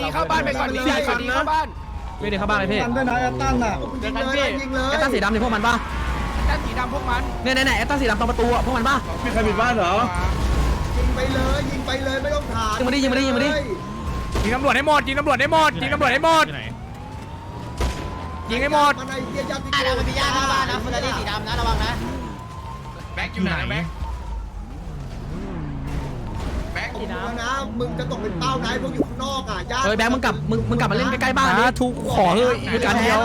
ดีเข้าบ้านไปก่อนดีก่อนดีเข้าบ้านไม่ได้เข้าบ้านเลยพี่กันด้วยนะแอตตันอะยิงเลยยิงเลยแอตตันสีดำนี่พวกมันป่ะด้านสีดำพวกมันเนี่ยเนี่ยเนี่ยแอตตันสีดำตรงประตูอะพวกมันป่ะมีใครปิดบ้านเหรอยิงไปเลยยิงไปเลยไม่ต้องถามยิงมาดิยิงมาดิยิงมาดิยิงตำรวจให้หมดยิงตำรวจให้หมดยิงตำรวจให้หมดยิงให้หมดมันไอ้เหี้ยยัดอะนะมันมีย่าหน้าบ้านนะเฟอร์รารี่สีดำนะระวังนะแบ็คอยู่ไหนแบ็ค แบ็คผมว่านะ มึงจะตกเป็นเป้าไหนพวกอยู่ข้างนอกอะญาติเฮ้ยแบงค์มึงกลับมึงมึงกลับมาเล่นใกล้ๆบ้านดิถูกขอเฮ้ยอีกอันเดียว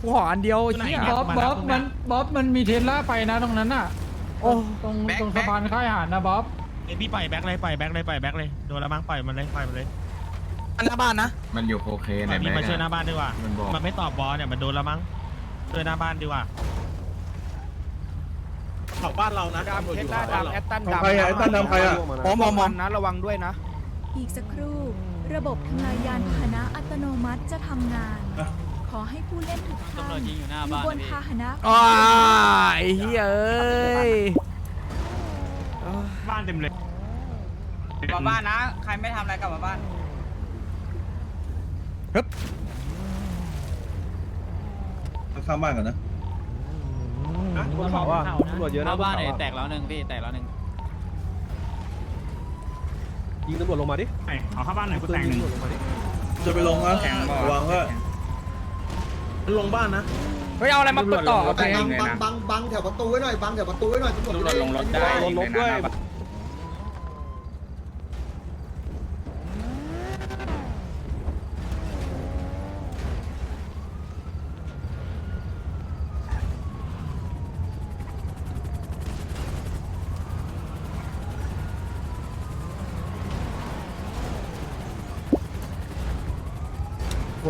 กูขออันเดียวเฮียบ๊อบบ๊อบมันบ๊อบมันมีเทสลาไปนะตรงนั้นน่ะโอ้ตรงตรงสะพานค่ายอาหารนะบ๊อบเอ้ยพี่ปล่อยแบ็คเลยปล่อยแบ็คเลยปล่อยแบ็คเลยโดนละมั้งปล่อยมันเลยปล่อยมันเลยหน้าบ้านนะมันอยู่โอเคปไหนล่อยแบพี่งมาค์ช่วยหน้าอะบ้านดีกว่ามันบอก มันไม่ตอบบอลเนี่ยมันโดนละมั้งช่วยหน้าบ้านดีกว่า เผาบ้านเรานะดำเทสลาดำแอตตันทำดำใครอะไอ้ตั้นทำใครอะหมอหมอหมอนะระวังด้วยนะ อีกสักครู่ ระบบทำลายยานพาหนะอัตโนมัติจะทำงาน ขอให้ผู้เล่นทุกท่านอยู่บนพาหนะอ้าไอ้เฮียเอ้ยบ้านเต็มเลยกลับบ้านนะ ใครไม่ทำอะไรกลับมาบ้านข้างบ้านก่อนนะ บนเขาอะตำรวจเยอะนะบ้านไหนแตกแล้วหนึ่งพี่แตกแล้วหนึ่งยิงตำรวจลงมาดิเอาเข้าบ้านหน่อยกูแต่งหนึ่งจะไปลงนะระวังว่าลงบ้านนะเฮ้ยเอาอะไรมาเปิดต่อโอเคบังบังบังบังแถวประตูไว้หน่อยบังแถวประตูไว้หน่อยตำรวจจะได้ลงรถได้ลงรถด้วย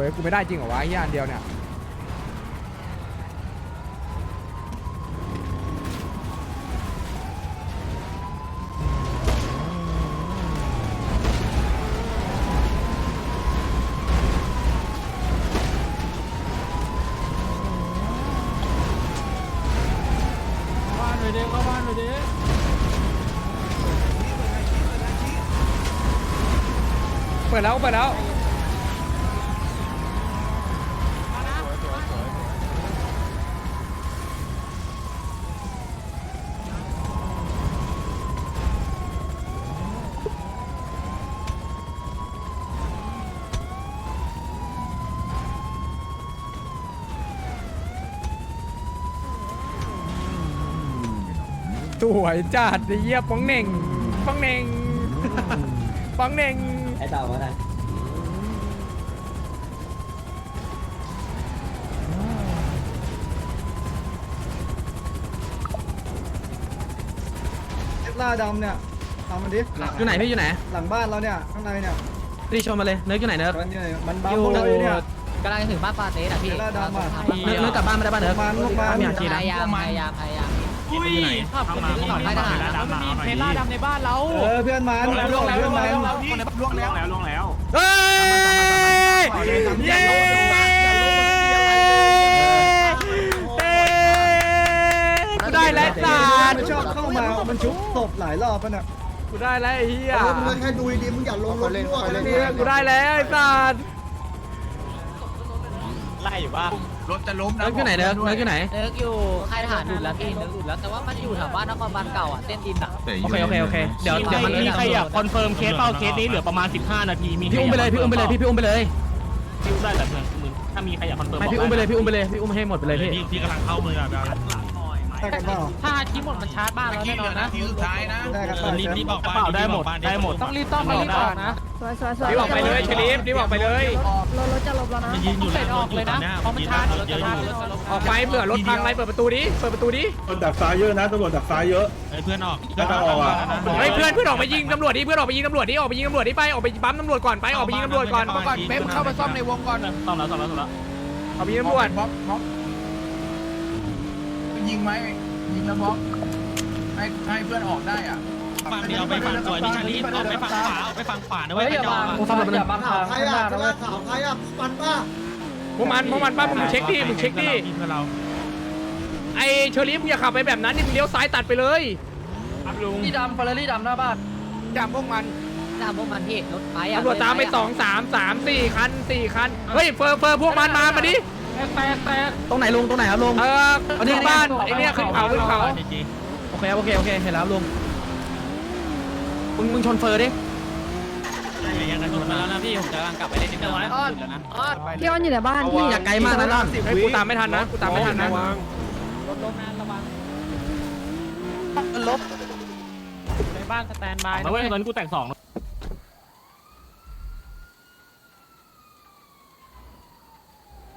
วยกูไม่ได้จริงเหรอวะไอ้เฮียอันเดียวเนี่ย บ้านเลยดิเข้าบ้านเลยดิเปิดแล้วเปิดแล้ว วยจัดไอ้เหี้ยป้องเหน่งป้องเหน่งป้องเหน่งไอ้เต่าอะไรเทสลาดำเนี่ยทำมันดิอยู่ไหนพี่อยู่ไหนหลังบ้านเราเนี่ยข้างในเนี่ยรีชนมาเลยเนิร์กอยู่ไหนเนิร์กมันอยู่ไหนมันบังพวกเราอยู่เนี่ยกำลังถึงบ้านปาเต้อะพี่เทสลาดำอะเนิร์กเนิร์กกลับบ้านไม่ได้บ้านเนิร์กมันลงมาไม่อยากทีพนะยายามพยายามพยายาม อุ้ยข้ามาเข้ามาเข้ามาดำมาหน่อยเทสลาดำในบ้านเราเออเพื่อนมันเพื่อนมันล่วงแล้วล่วงแล้วเฮ้ยเย้ได้แล้วสัตว์มันชอบเข้ามามันชุบศพหลายรอบป่ะเนี่ยกูได้แล้วไอ้เหี้ยมึงแค่ดูดีมึงอย่าลงรถรั่วกันเลยกูได้แล้วไอ้สัตว์ไล่อยู่ป่ะ รถจะล้มนะเนิร์กอยู่ไหนเนิร์กเนิร์กอยู่ไหน เนิร์กอยู่ค่ายทหารหลุดแล้วพี่เนิร์กหลุดแล้วแต่ว่ามันอยู่แถวบ้านนครบาลเก่าอะเส้นดินอะแต่โอเคโอเคโอเค เดี๋ยวเดี๋ยวมันมีใครอยากคอนเฟิร์มเคสเปล่าเคสนี้เหลือประมาณ 15 นาที มีพี่อุ้มไปเลยพี่อุ้มไปเลยพี่พี่อุ้มไปเลยพี่อุ้มได้แต่เมืองมึงถ้ามีใครอยากคอนเฟิร์มไม่พี่อุ้มไปเลยพี่อุ้มไปเลยพี่อุ้มให้หมดไปเลยพี่พี่พี่กำลังเข้ามืออะ ได้กันเปล่าถ้าทีหมดมันชาร์จบ้านเราแน่นอนนะทีสุดท้ายนะได้กันเปล่ารีบรีบออกบ้านได้หมดได้หมดต้องรีบต้องรีบออกนะสวยสวยสวยรีบออกไปเลยเชลิฟรีบออกไปเลยรถรถจะลบแล้วนะมันยืนอยู่เสร็จออกเลยนะเพราะมันชาร์จรถจะชาร์จรถจะลบออกไปเผื่อรถพังอะไรเปิดประตูดิเปิดประตูดิตำรวจดักซ้ายเยอะนะตำรวจดักซ้ายเยอะเพื่อนออกเฮ้ยเพื่อนเพื่อนออกไปยิงตำรวจดิเพื่อนออกไปยิงตำรวจดิออกไปยิงตำรวจดิไปออกไปปั๊มตำรวจก่อนไปออกไปยิงตำรวจก่อนก่อนเป๊ปเข้ามาซ่อมในวงก่อนซ่อมแล้วซ่อมแล้วซ่อมแล้วออกไปยิงตำรวจบล็อกบ ล็อกยิงไหมยิงแล้วบล็อกให้ให้เพื่อนออกได้อะฝั่งนี้เอาไปฝั่งสวยพี่ชาลีเอาไปฝั่งขวาเอาไปฝั่งขวานะเว้ยไม่ยอมมึงซ่อมรถไปเลยข่าวใครอะเทสลาข่าวใครอะมันป่ะพวกมันพวกมันป้ามึงเช็คดิมึงเช็คดิเพื่อนเราไอเชอรี่มึงอย่าขับไปแบบนั้นนี่มึงเลี้ยวซ้ายตัดไปเลยครับลุงที่ดำเฟอร์รารี่ดำหน้าบ้านจับพวกมันตามพวกมันพี่รถไฟอะตำรวจตามไปสองสามสามสี่คันสี่คันเฮ้ยเฟอร์เฟอร์พวกมันมามาดิ ตรงไหนลุงตรงไหนครับลุง เออขึ้นบ้านไอเนี่ยขึ้นเขาขึ้นเขาโอเคโอเคโอเคเห็นแล้วลุง มึงมึงชนเฟอร์ดิยังไงชนมาแล้วนะพี่ผมจะกำลังกลับไปเล่นที่เดิมแล้วนะอ๋อพี่อ้อนอยู่ในบ้านพี่อย่าไกลมากนะล่อนเฮ้ยกูตามไม่ทันนะกูตามไม่ทันนะรถล้มนะระวังในบ้านสแตนบายนะเว้ยตอนนี้กูแต่งสอง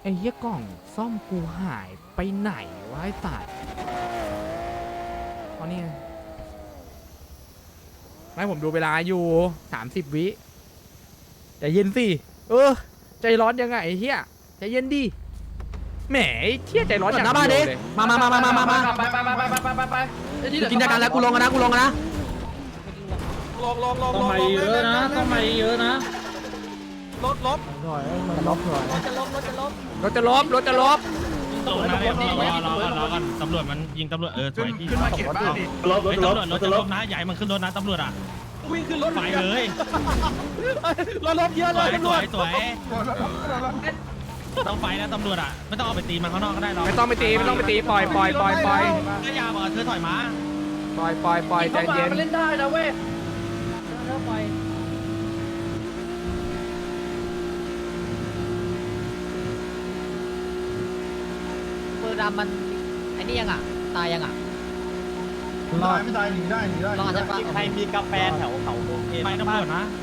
ไอ้เหี้ยกล่องซ่อมกูหายไปไหนวะไอ้สัตว์เอานี่ไงไม่ผมดูเวลาอยู่สามสิบวิใจเย็นสิ เออ ใจร้อนยังไงไอ้เหี้ยใจเย็นดิแหมไอ้เหี้ยใจร้อนอย่างหน้าบ้านดิเดียวเลยมามามามามามามาไปไปไปไปไปไปไปกูกินยากันแล้วกูลงกันนะกูลงกันนะลงลงลงต้องมาเยอะนะต้องมาเยอะนะรถลบ รถจะลบรถจะลบตรงนะรอรอรอก่อนตำรวจมันยิงตำรวจเออสวยพี่ขึ้นมาเขียนบ้านดิรถรถไอ้รตำรวจรถถรถจะรลถบนะใหญ่มันขึ้นรถนะตำรวจอะวิ่งขึ้นรถไปเลยรถลบเยอะสเลวยยตำสรววจยสวยต้องไฟนะตำรวจอะไม่ต้องเอาไปตีมันข้างนอกก็ได้หรอกไม่ต้องไปตีไม่ต้องไปตีปล่อยปล่อยปล่อยปล่อยถ้ายาบอกเธอถอยมาปล่อยปล่อยปล่อยใจเย็นเล่นได้นะเว้ย เริ่มปล่อย ปืนดำมันไอ้นี่ยังอะ ตายยังอะ รอดไม่ตายหนีได้หนีได้รอดใช่ปะ ใครมีกาแฟแถวเขาโอเคไปตำรวจนะอยู่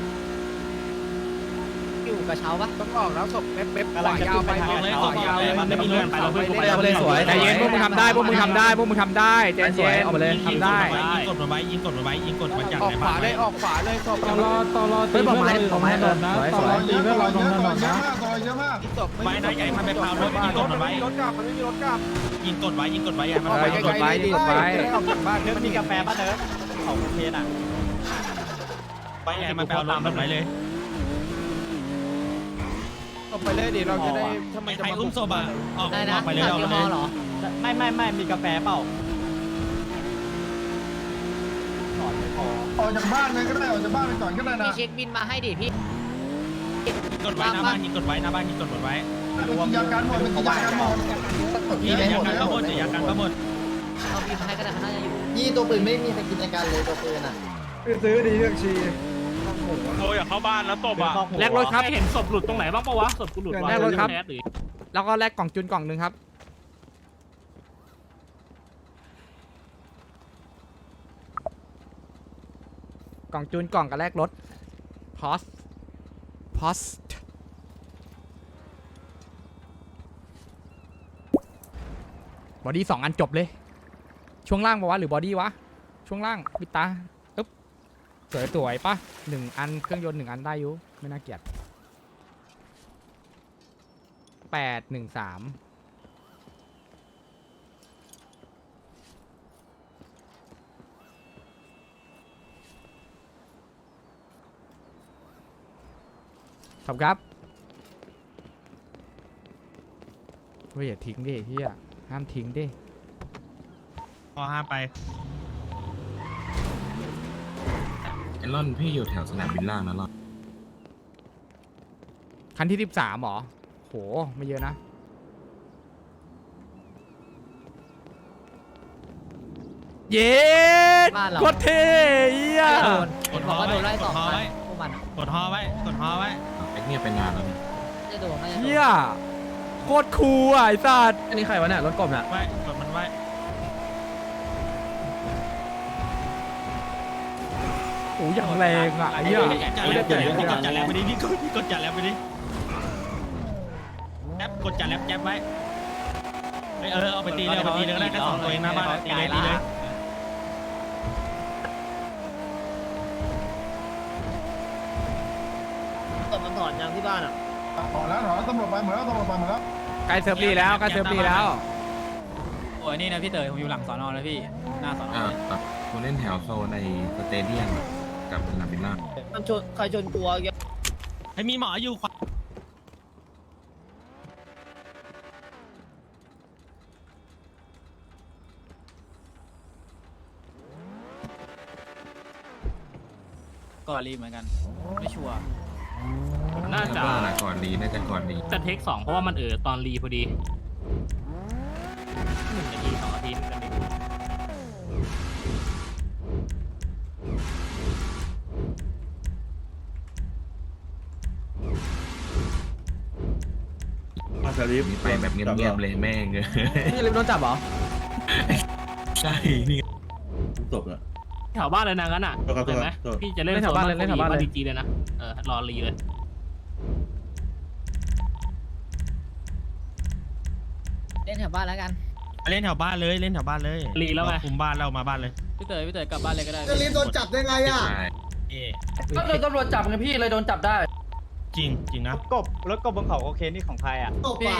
กระเช้าปะต้องออกแล้วศพเป๊ปเป๊ปกำลังจะขึ้นไปทางเลยเขาต่อยาวเลยมันไม่มีเรื่องไปเราเพื่อนเอาไปเลยสวยใจเย็นพวกมึงทำได้พวกมึงทำได้พวกมึงทำได้ใจสวยเย็นเอาไปเลยยิงทำได้กดมันไว้ยิงกดมันไว้ยิงกดมันจากออกในขบ้าวานเลยออกขวาเลยศพเฮ้ยบอกไม้บอกไม้โดนสวยสวยเยอะต่อเยอะต่อเยอะมากต่อเยอะมากศพไว้นะใหญ่มันไปพาวรถยิงกดมันไว้รถกลับมันไม่มีรถกลับยิงกดไว้ยิงกดไว้อย่ามันเอไปอกดไว้ดิกดไว้ออกจากบ้านเนื้อมีกาแฟป่ะเนื้อเขาโอเคน่ะไว้ใหญ่มันไปเอารถมันไว้เลยศพ ไปเลยดิเราจะได้ทำไมไอ้จะใครมาอุ้มศพอะออกอะไรอนะอกไปเลยสามออกกิไปโลเลยเหรอไม่ไม่ไม่มีกาแฟเปล่าออกจากบ้านเลยก็ได้ออกจากบ้านไปก่อนก็ได้นะพี่เช็คบินมาให้ดิพี่ยิงกดไว้หน้าบ้านยิงกดไว้หน้าบ้านยิงกดไว้มันกินยาการหมดมันกินยาการหมดพี่จะยากันข้าวบดจะยากันข้าวบดเอาบินมาให้ก็ได้เขาน่าจะอยู่ยี่ตัวปืนไม่มีใครกินยาการเลยตัวปืนอะซื้อดีเลือกชี โอ้ยเข้าบ้านแล้วตบอะแลกรถครับ เห็นศพหลุดตรงไหนบ้างปะวะศพกูหลุดแลกรถครับแล้วก็แลกกล่องจุนกล่องหนึ่งครับ กล่องจูนกล่องกับแลกรถพอสพอสบอดี้สองอันจบเลย ช่วงล่างปะวะหรือบอดี้วะ ช่วงล่างปิดตาอึ๊บ สวยสวยๆปะหนึ่งอันเครื่องยนต์หนึ่งอันได้อยุไม่น่าเกลียดแปดหนึ่งสามขอบครับเฮ้ยอย่าทิ้งดิเฮียห้ามทิ้งดิพอห้ามไป ไอรอนพี่อยู่แถวสนามบินล่างนะรอนคันที่สิบสามหรอ โห ไม่เยอะนะ เย้บ้านเราโคตรเท่เฮียโดนเห็นบอกว่าโดนไล่สองคันพวกมันอะกดฮอไว้กดฮอไว้ไอเนี่ยเป็นงานแล้วนี่น่าจะโดนน่าจะโดเฮีนยโคตรคูลอะไอ้สัตว์อันนี้ใครวะเนี่ยรถกบน่ะไว้กดมันไว้ อ้ยอย่างแรงอะไอ้เฮียจัดแล้วจัดแล้วพี่กดจัดแล้วไปดิพี่กดพี่กดจัดแล้วไปดิแอปกดจัดแล้วแจ๊บไว้เออเอาไปตีเลยเอาไปตีเลยก็ได้แค่สองตัวเองนะบ้านตีเลยตีเลยตบมันถอนยางที่บ้านอะถอนแล้วถอนแล้วตำรวจไปหมดแล้วตำรวจไปหมดแล้วใกล้เซิร์ฟรีแล้วใกล้เซิร์ฟรีแล้วโอ้ยนี่นะพี่เต๋อผมอยู่หลังสอนอแล้วพี่หน้าสอนออ่าตัดกูเล่นแถวโซนในสเตเดียม กับสนามบินล่างมันชนใครชนกลัวให้มีหมออยู่ขวารีเหมือนกัน ไม่ชัวร์น่าจะก่อนดีน่าจะก่อนดีจะเทคสองเพราะว่ามันเออตอนรีพอดี ลิปนี่ไปแบบเงียบๆเลยแม่งเออพี่ลิมโดนจับเหรอ ใช่ นี่จบแล้วแถวบ้านเลยนะงั้นอะตัวครับตัวเห็นไหมตัวพี่จะเล่นเล่นแถวบ้านเลยเล่นแถวบ้านเลย ดีจีเลยนะ เออ รอรีเลยเล่นแถวบ้านแล้วกัน เล่นแถวบ้านเลยเล่นแถวบ้านเลยรีแล้วไง คุมบ้านเรามาบ้านเลยพี่เต๋อพี่เต๋อกลับบ้านเลยก็ได้ จะรีบโดนจับได้ไงอะใช่ก็เลยตำรวจจับไงพี่เลยโดนจับได้ จริงจริงนะ กบรถกบบนเขาโอเคนี่ของใครอะตบพี่ปาก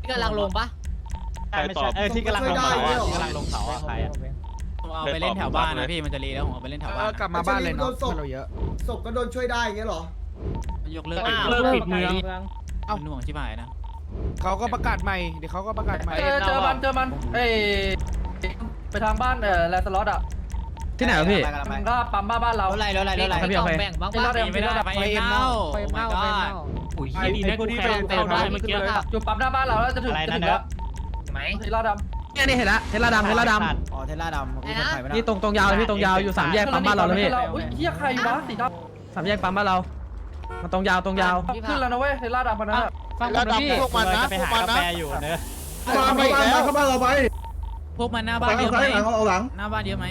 พี่กำลังลงปะใช่ไม่ใช่เออที่กำลังลงเขาอะที่กำลังลงเขาอะใครอะผมเอาไปเล่นแถวบ้านนะพี่มันจะรีแล้วผมเอาไปเล่นแถวบ้านกลับมาบ้านเลยเนาะศพศพก็โดนช่วยได้อย่างเงี้ยเหรอยกเลิกเลิกปิดเมืองเอาหน่วงชิบหายนะเขาก็ประกาศใหม่เดี๋ยวเขาก็ประกาศใหม่เจอเจอมันเจอมันเอ้ยไปทางบ้านเออแลนสล็อตอะ ที่ไหนวะพี่ มันก็ปั๊มบ้านบ้านเรา รถอะไรรถอะไรรถอะไรครับพี่เอาไป แบ่งบ้างไม่ได้ไม่ได้ไปเอ็มเน่าไปเอ็มเน่าไปเอ็มเน่าอุ้ยดีนะกูแค่เข้าได้เมื่อกี้จุดปั๊มหน้าบ้านเราแล้วจะถึงอะไรจะนั่ถึนงเนแล้อะวไหมสีเหล้าดเนี่ยนี่เห็นละเทสลาดำเทสลาดอ๋อเทสลาดำไอ้นะำนี่ตรงตรงยาวเลยพี่ตรงยาวอยู่สามแยกปั๊มบ้านเราเลยพี่อุ้ยเฮียใครวะสีดสามแยกปั๊มบ้านเรามาตรงยาวตรงยาวำขึ้นแล้วนะเว้ยเทสลาดำมันนะฟังผมนะพี่พวกมันนะไปหากาแฟอยู่เนอะเข้าบ้านมาเข้าบ้านเราไปพวกมันหน้าไปบ้านเยเอาอะไหมซ้ายหลังเอาหลังหน้าบ้านเยอะไหม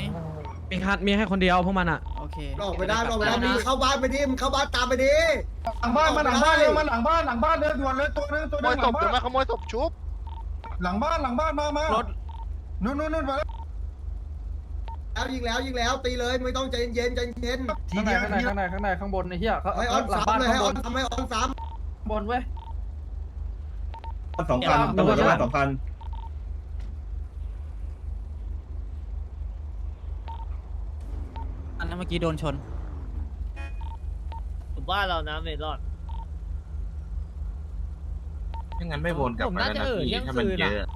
มีคันมีแค่คนเดียวพวกมันอะ โอเคออกไปได้ออกไปได้มึงเข้าบ้านไปดิมึงเข้าบ้านตามไปดิหลังบ้านมาหลังบ้านเร็วมาหลังบ้านหลังบ้านเดินด่วนเลยตัวนึงตัวนึงหลังบ้านขโมยศพชุบหลังบ้านหลังบ้านมามารถนู่นนู่นนู่นมาแล้วแล้วยิงแล้วยิงแล้วตีเลยไม่ต้องใจเย็นใจเย็นข้างในข้างในข้างในข้างในข้างบนไอ้เหี้ยเขาให้ออนหลังซ้ำบ้านเลยข้าให้งอบอนนทำให้ออนซ้บนเว้ยสองคันตำรวจจะมาสองคัน อันนั้น เมื่อกี้โดนชนบ้านเรานะเมลอนถ้างั้นไม่วนกลับมาแล้วนะพี่ถ้ามันเยอะ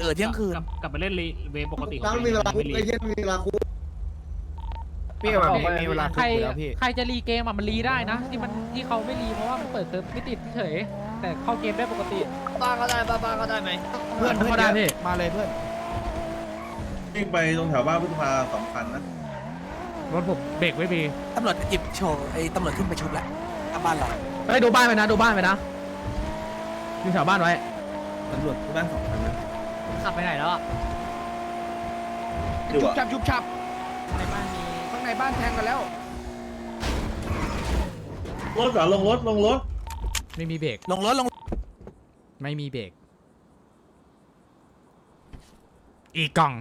เออเที่ยงคืน กลับไปเล่นเวปกติำแล้วมีเวลาคุกไอ้เหี้ยมีเวลาคุกพี่แบบมีมีเวลาใครแล้วพี่ ใครจะรีเกมอะมันรีได้นะ ที่มันที่เขาไม่รีเพราะว่ามันเปิดเซิร์ฟไม่ติดเฉย แต่เข้าเกมได้ปกติ บ้านก็ได้บ้านก็ได้ไหม เพื่อนเพื่อนได้พี่ มาเลยเพื่อนวิ่งไปตรงแถวบ้านพุทธภาสองคันนะ รถผมเบรกไว้มีตำรวจหยิบโชว์ไอ้ตำรวจขึ้นไปชุบแหละกลับบ้านเราไปดูบ้านไปนะดูบ้านไปนะดูแถวบ้านไว้ตำรวจบ้านสองคันนะขับไปไหนแล้วอะดูอะชับชุบชับในบ้านมีข้างในบ้านแทงกันแล้ว รถเหรอลงรถลงรถไม่มีเบรกลงรถลงไม่มีเบรกอีกกล่อง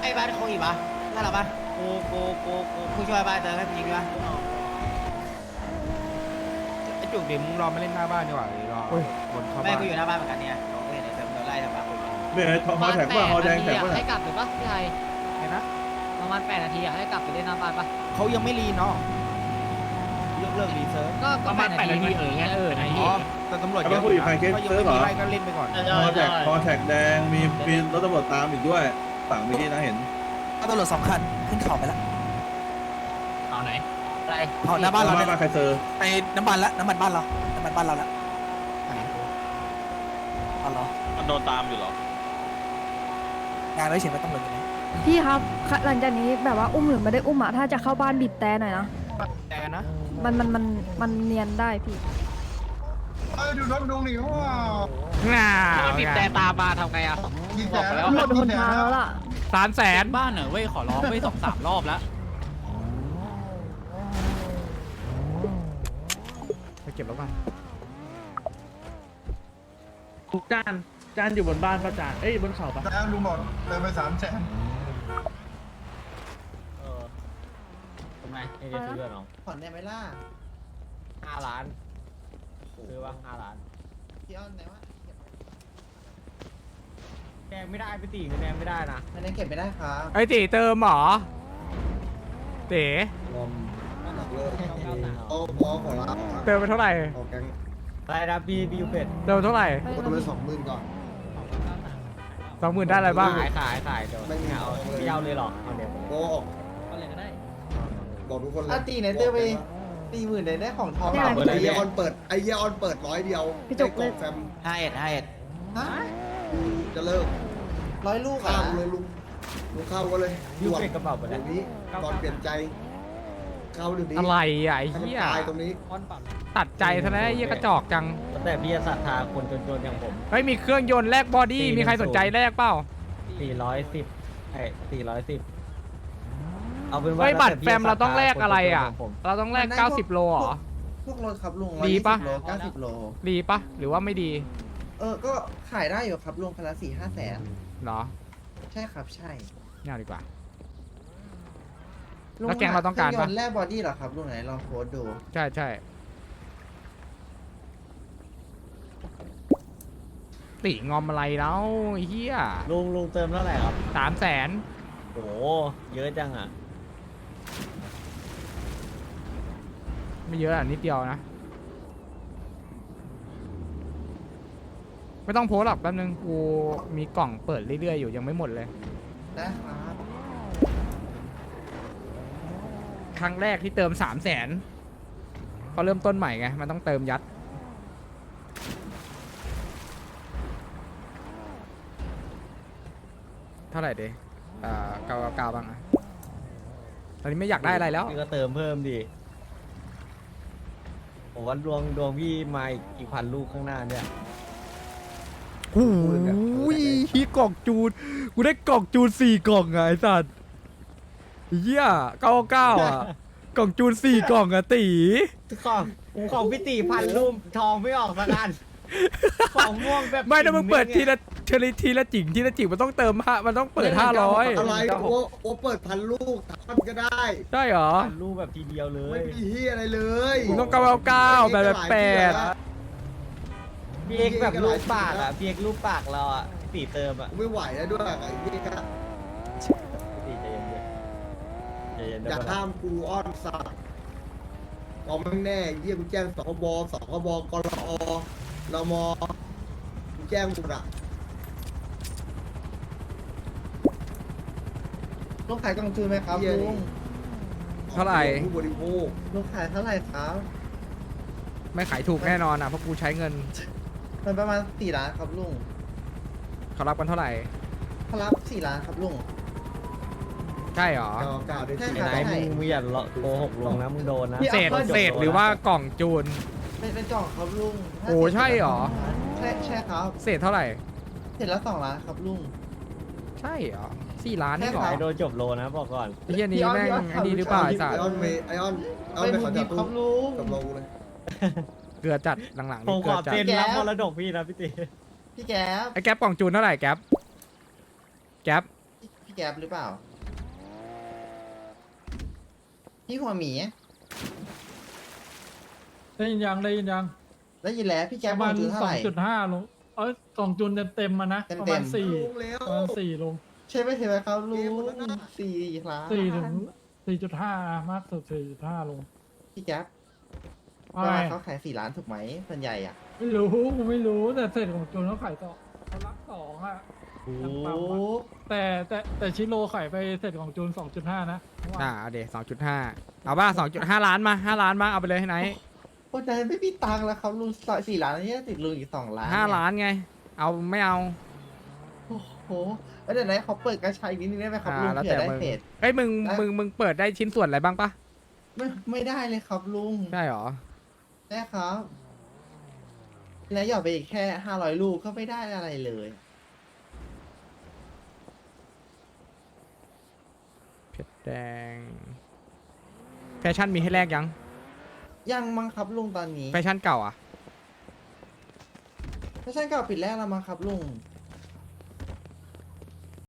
ไอ้บ้านโคอีกปะบ้านเราปะโกโกโกโกผู้ช่วยบ้านเจอให้ยิงปะไอ้จุกเดี๋ยวมึงรอมาเล่นหน้าบ้านดีกว่าหรือรอวนเข้าแม่บ้านกูอยู่หน้าบ้านเหมือนกันเนี่ยโอเคเดี๋ยวเดินไล่ทำบ้านกูเนี่ยฮอแท็กว่าฮอแดงแท็กว่า ให้กลับหรือปะพี่ไทยเห็นนะประมาณ8นาทีอะให้กลับไปเล่นหน้าบ้านปะเขายังไม่รีเนาะยกเลิกรีเซิร์ฟก็ประมาณแปดนาทีเออไงเอออ๋อแต่ตำรวจเยอะแล้วก็คุยกับใครเคสเขายังเซิร์ฟไม่เหรอมีไล่ก็เล่นไปก่อนฮอแท็กฮอแท็กแดงมีมีรถตำรวจตามอีกด้วยฝั่งเมื่อกี้นะเห็นตำรวจสองคันขึ้นเขาไปแล้วเอา ไหนอะไรเขาหน้าบ้านเราบ้าเนี่ยนบ้านใครเซอร์ไปน้ำมันละน้ำมันบ้านเราน้ำมันบ้านเราละบ้านเรามันโดนตามอยู่เหรองานไว้เฉยไปตำรวจอยู่ไหนพี่ครับหลังจากนี้แบบว่าอุ้มหรือไม่ได้อุ้มอะถ้าจะเข้าบ้านบีบแต่หน่อยนะแต่นะมันมันมันมันเนียนได้พี่เอ้ยดูรถดูหนิว่าง่าบีบแต่ตามมาทำไงอะยิงแต่แล้วหมดหนทางแล้วล่ะสามแสนบ้านเหรอเว้ยขอร้องเว้ยสองสามรอบแล้ว ไป เก็บแล้วกันจานจานอยู่บนบ้านป่ะจานเอ้ยบนเขาป่ะแล้วลุงบอกเติมไปสามแสนทำไมเอเจซื้อเหรอผ่อนได้ไหมล่ะห้าล้านซื้อว่าห้าล้านพี่ออนไหนวะแดงไม่ได้ไปตีแดงไม่ได้นะอันนี้เก็บไม่ได้ครับไอ้ตีเติมเหรอเต๋งม เลิกเอาพอขอลาออกเติมไปเท่าไหร่ออกแก๊งอะไรนะพี่พี่ยูเป็ดเติมเท่าไหร่คนละสองหมื่นก่อน สองหมื่นได้อะไรบ้าง ขายขายขายเดี๋ยวไม่มีเอาเลยพี่เอาเลยหรอเอาเดี๋ยวโอ้ออกก็เลยก็ได้บอกทุกคนเลยอะตีไหนเติมไปตีหมื่นไหนได้ของทองไอเยออนเปิดไอเยออนเปิดร้อยเดียวพี่จุกเลยแฟมห้าเอ็ดห้าเอ็ดจะเลิกร้อยลูกข้าวเลยลุงลุงข้าวก็เลยยูด่วนเป็ดกระเป๋าไปตรแล้วงนี้ก่อนเปลี่ยนใจ เข้าเดี๋ยวนี้อะไรอะไอ้ให้มันเหี้ยตายตรงนี้ออนปรับตัดใจซะแล้วไอ้เหี้ยกระจอกจัง แต่พี่จะศรัทธาคนจนๆอย่างผม เฮ้ยมีเครื่องยนต์แลกบอดี้มีใครสนใจแลกเปล่า 410ไอ้410 เอาเป็นว่าเฮ้ยบัตรถ้แฟมเราต้องแลกอะไรอะคนจนๆย่างผมเราต้องแลก 90 โลเหรอ พวกรถครับลุงดีปะโลเก้าสิบโล ดีปะหรือว่าไม่ดีเออ ก็ขายได้อยู่ครับลุงคันละสี่ห้าแสนเหรอใช่ครับ ใช่ ไม่เอาดีกว่า แล้วแก๊งเราต้องการปะคยนต์แลกบอดี้เหรอครับลุงไหนลองโค้ดดู ใช่ใช่ติงอมอะไรแล้วไอ้เหี้ยลุงลุงเติมเท่าไหร่ครับ สามแสนโอ้เยอะจังอะ ไม่เยอะอะนิดเดียวนะ ไม่ต้องโพสต์หรอกแป๊บนึงกูมีกล่องเปิดเรื่อยๆอยู่ยังไม่หมดเลย นะครับ ครั้งแรกที่เติมสามแสนพอเริ่มต้นใหม่ไง มันต้องเติมยัด เท่าไหร่เดอ่าเก้าเก้าเก้าบ้างอะตอนนี้ไม่อยากได้อะไรแล้ว พี่ก็เติมเพิ่มดิผมว่าดวงดวงพี่มาอีกอีกพันลูกข้างหน้าเนี่ยโอ้ยฮีกล่องจูน กูได้กล่องจูนสี่กล่องอะไอ้สัตว์ เหี้ยเก้าเก้าอะ กล่องจูนสี่กล่องอะตีของของพี่ตีพันลูกทองไม่ออกสักอันของม่วงแบบไม่ถ้ามึงเปิดทีละเทลิทีละจิ๋งทีละจิ๋งมันต้องเติมห้ามันต้องเปิดห้าร้อยอะไรโอ้โอ้เปิดพันลูกทันก็ได้ได้เหรอพันลูกแบบทีเดียวเลไม่ยมีเฮียอะไรเลยมึงต้องเก้าเก้าเก้าแบบแบบแปดพี่เอกแบบลูกปากอะพี่เอกลูกปากเราอะพี่ตีเติมอะกูไม่ไหวแล้วด้วยไอ้เหี้ย เย็นนๆอย่าห้ามกูอ้อนสัตว์เอาไม่แน่เยี่ยกูแจ้งสคบสคบกรอรมกูแจ้งหมดอะลุงขายกล่องจูนไหมครับลุงเท่าไหร่ ผู้บริโภคลุงขายเท่าไหร่ครับ ไม่ขายถูกแน่นอนอะเพราะกูใช้เงินมันประมาณสี่ล้านครับลุงเขารับกันเท่าไหร่เขารับสี่ล้านครับลุง ใช่เหรอกล่าวกล่าวได้ใช่สิครับไหนมึงมึงอย่าโกหกลุงนะมึงโดนนะพี่เศษเศษหรือว่ากล่องจูน เป็นเป็นกล่องครับลุงโอ้ใช่เหรอ ใช่ใช่ครับเศษเท่าไหร่ เสร็จแล้วสองล้านครับลุง ใช่เหรอสี่ล้านนี่เหรอใช่ไอโดนจบโลนะบอกก่อนไอ้เหี้ยนี้แม่งไอ้นี่หรือเปล่าไอ้สัตไอว์ออนเมไอออนไอออนไม่ไปบุขอดิจับบตู้ครับลุงกับเราเลยเกลือจัดหลังๆผมนี่ขเกลืออจัดเซ็นรับมรดกพี่นะพี่ตีพี่แก๊ปไอ้แก๊ปกล่องจูนเท่าไหร่แก๊ปแก๊ปพี่แก๊ปหรือเปล่า พี่หัวหมีได้ยินยังได้ยินยังได้ยินแล้วพี่ปแก๊ประกมาล่อณงจูนเท่าสอไหงร่จุดห้าลงเอ้ยกล่องจุนเต็มๆมานะเต็มๆ ประมาณสี่ลุงเร็วประมาณสี่ลงใช่ไหมใช่ไหมครับลุเกมงมันน่ะสี่ล้านสี่ถึงสี่จุดห้ามากสุดสี่จุดห้าลงพี่แก๊ปไม่ว่าเขาขายสี่ล้านถูกไหมส่วนใหญ่อะไม่รู้กูไม่รู้แต่เศษของจุนเขาขายต่อเขารักสองอะ โอ้ยังต่ำอะแต่แต่แต่ชิโร่ขายไปเศษของจูนสองจุดห้านะอ่าเอาเดี๋ยวสองจุดห้าเอาป่ะสองจุดห้าล้านมาห้าล้านมาเอาไปเลยให้ไหนโอ้ใจไม่มีตังค์แล้วครับลุงสี่ล้านนี่ติดลุงอีกสองล้านห้าล้านไง เอาไม่เอาโอ้โหแล้วเดี๋ยวไหนเขาเปิดกระชัยอีกนิดนึงได้ไหมครับอ่าลุงแล้วเผื่แต่อได้มึงเศษเฮ้ยมึงนะ มึงมึงเปิดได้ชิ้นส่วนอะไรบ้างปะไม่ไม่ได้เลยครับลุงใช่เหรอได้ครับ แล้วหยอดไปอีกแค่ห้าร้อยลูกก็ไม่ได้อะไรเลย เพชร แดง แฟชั่นมีให้แลกยัง ยังมั้งครับลุงตอนนี้แฟชั่นเก่าอะ ไม่ใช่เก่าปิดแรกแล้วมั้งครับลุง